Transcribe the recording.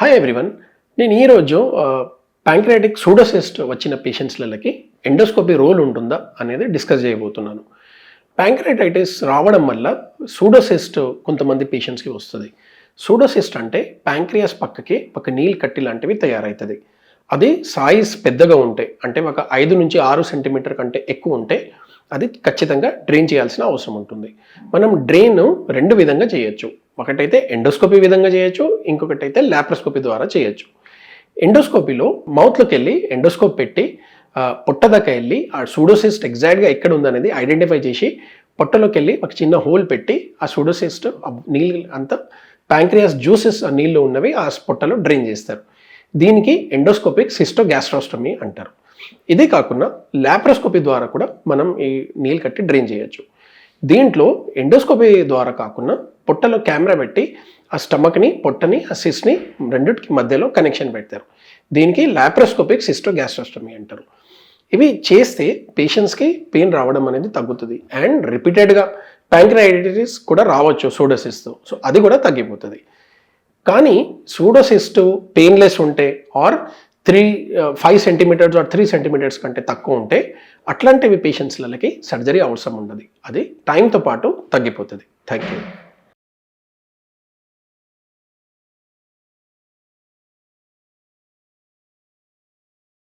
Hi everyone నేను ఈరోజు pancreatic pseudocyst వచ్చిన పేషెంట్స్లకి ఎండోస్కోపీ రోల్ ఉంటుందా అనేది డిస్కస్ చేయబోతున్నాను. ప్యాంక్రియాటైటిస్ రావడం వల్ల సూడోసిస్ట్ కొంతమంది పేషెంట్స్కి వస్తుంది. సూడోసిస్ట్ అంటే ప్యాంక్రియాస్ పక్కకి ఒక నీళ్ళు కట్టి లాంటివి తయారవుతుంది అది సైజ్ పెద్దగా ఉంటే అంటే ఒక ఐదు నుంచి ఆరు సెంటీమీటర్ కంటే ఎక్కువ ఉంటే అది ఖచ్చితంగా డ్రైన్ చేయాల్సిన అవసరం ఉంటుంది. మనం డ్రైన్ రెండు విధంగా చేయొచ్చు. ఒకటైతే ఎండోస్కోపీ విధంగా చేయొచ్చు ఇంకొకటి అయితే ల్యాప్రోస్కోపీ ద్వారా చేయొచ్చు. ఎండోస్కోపీలో మౌత్లోకి వెళ్ళి ఎండోస్కోప్ పెట్టి ఆ, పొట్ట దాకా వెళ్ళి ఆ సూడోసిస్ట్ ఎగ్జాక్ట్గా ఎక్కడ ఉందనేది ఐడెంటిఫై చేసి పొట్టలోకి వెళ్ళి ఒక చిన్న హోల్ పెట్టి ఆ సూడోసిస్ట్ నీళ్ళు అంతా ప్యాంక్రియాస్ జ్యూసెస్ ఆ నీళ్ళు ఉన్నవి ఆ పొట్టలో డ్రైన్ చేస్తారు. దీనికి ఎండోస్కోపిక్ సిస్టో గ్యాస్ట్రోస్టమీ అంటారు. ఇదే కాకుండా ల్యాప్రోస్కోపీ ద్వారా కూడా మనం ఈ నీళ్ళు కట్టి డ్రైన్ చేయొచ్చు. దీంట్లో ఎండోస్కోపీ ద్వారా కాకుండా పొట్టలో కెమెరా పెట్టి ఆ స్టమక్ని పొట్టని ఆ సిస్ని రెండింటికి మధ్యలో కనెక్షన్ పెడతారు. దీనికి ల్యాప్రోస్కోపిక్ సిస్టో గ్యాస్ట్రోస్టమీ అంటారు. ఇవి చేస్తే పేషెంట్స్కి పెయిన్ రావడం అనేది తగ్గుతుంది. అండ్ రిపీటెడ్గా ప్యాంక్రైటిస్ కూడా రావచ్చు సోడోసిస్తో. సో అది కూడా తగ్గిపోతుంది. కానీ సూడోసిస్ట్ పెయిన్లెస్ ఉంటే or three five centimetres or three centimetres కంటే తక్కువ ఉంటే అట్లాంటివి పేషెంట్స్లకి సర్జరీ అవసరం ఉండదు. అది టైంతో పాటు తగ్గిపోతుంది. Thank you